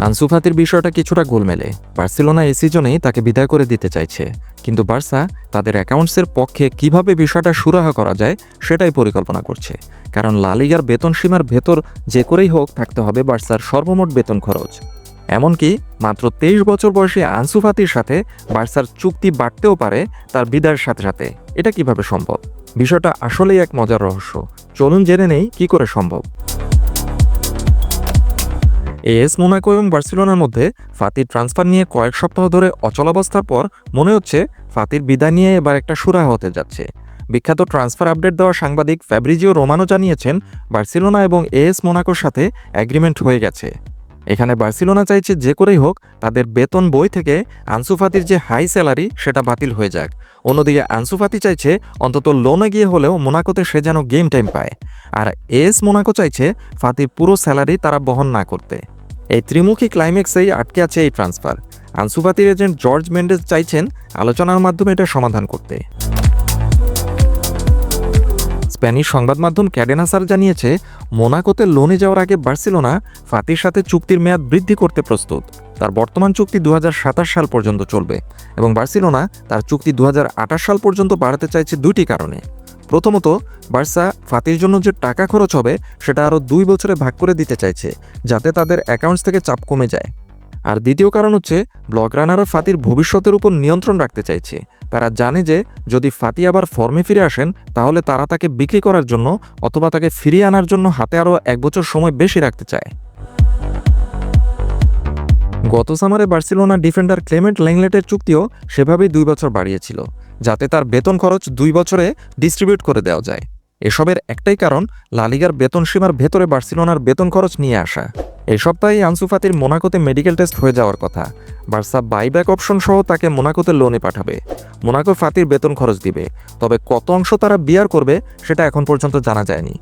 আনসু ফাতির বিষয়টা কিছুটা গোলমেলে। বার্সেলোনা এই সিজনেই তাকে বিদায় করে দিতে চাইছে। কিন্তু বার্সা তাদের অ্যাকাউন্টসের পক্ষে কীভাবে বিষয়টা সুরাহা করা যায় সেটাই পরিকল্পনা করছে। কারণ লালিগার বেতন সীমার ভেতর যে করেই হোক থাকতে হবে বার্সার সর্বমোট বেতন খরচ। এমনকি মাত্র তেইশ বছর বয়সী আনসু ফাতির সাথে বার্সার চুক্তি বাড়তেও পারে তার বিদায়ের সাথে সাথে। এটা কীভাবে সম্ভব? বিষয়টা আসলেই এক মজার রহস্য। চলুন জেনে নেই কি করে সম্ভব। এএস মোনাকো এবং বার্সেলোনার মধ্যে ফাতির ট্রান্সফার নিয়ে কয়েক সপ্তাহ ধরে অচলাবস্থার পর মনে হচ্ছে ফাতির বিদায় নিয়ে এবার একটা সুরাহা হতে যাচ্ছে। বিখ্যাত ট্রান্সফার আপডেট দেওয়া সাংবাদিক ফ্যাব্রিজিও রোমানো জানিয়েছেন, বার্সেলোনা এবং এএস মোনাকোর সাথে অ্যাগ্রিমেন্ট হয়ে গেছে। এখানে বার্সেলোনা চাইছে যে করেই হোক তাদের বেতন বই থেকে আনসুফাতির যে হাই স্যালারি সেটা বাতিল হয়ে যাক। অন্যদিকে আনসুফাতি চাইছে অন্তত লোনে গিয়ে হলেও মোনাকোতে সে যেন গেম টাইম পায়। আর এস মোনাকো চাইছে ফাতির পুরো স্যালারি তারা বহন না করতে। এই ত্রিমুখী ক্লাইম্যাক্সেই আটকে আছে এই ট্রান্সফার আনসু ফাতির এজেন্ট জর্জ মেন্ডেস চাইছেন আলোচনার মাধ্যমে এটা সমাধান করতে। স্প্যানিশ সংবাদ মাধ্যম ক্যাডেনাসার জানিয়েছে, মোনাকোতে লোনে যাওয়ার আগে বার্সেলোনা ফাতির সাথে চুক্তির মেয়াদ বৃদ্ধি করতে প্রস্তুত। তার বর্তমান চুক্তি দু হাজার সাতাশ সাল পর্যন্ত চলবে এবং বার্সেলোনা তার চুক্তি দু হাজার আঠাশ সাল পর্যন্ত বাড়াতে চাইছে দুটি কারণে। প্রথমত, বার্সা ফাতির জন্য যে টাকা খরচ হবে, সেটা আরও দুই বছরে ভাগ করে দিতে চাইছে, যাতে তাদের অ্যাকাউন্টস থেকে চাপ কমে যায়। আর দ্বিতীয় কারণ হচ্ছে ব্লক রানারও ফাতির ভবিষ্যতের উপর নিয়ন্ত্রণ রাখতে চাইছে। তারা জানে যে, যদি ফাতি আবার ফর্মে ফিরে আসেন, তাহলে তারা তাকে বিক্রি করার জন্য অথবা তাকে ফিরিয়ে আনার জন্য হাতে আরও এক বছর সময় বেশি রাখতে চায়। গত সামারে বার্সেলোনা ডিফেন্ডার ক্লেমেন্ট ল্যাংলেটের চুক্তিও সেভাবেই দুই বছর বাড়িয়েছিল, যাতে তার বেতন খরচ দুই বছরে ডিস্ট্রিবিউট করে দেওয়া যায়। এসবের একটাই কারণ লালিগার বেতন সীমার ভেতরে বার্সেলোনার বেতন খরচ নিয়ে আসা। এই সপ্তাহে আনসুফাতির মোনাকোতে মেডিকেল টেস্ট হয়ে যাওয়ার কথা। বার্সা বাইব্যাক অপশন সহ তাকে মোনাকোতে লোনে পাঠাবে। মোনাকো ফাতির বেতন খরচ দিবে, তবে কত অংশ তারা বিয়ার করবে, সেটা এখন পর্যন্ত জানা যায়নি।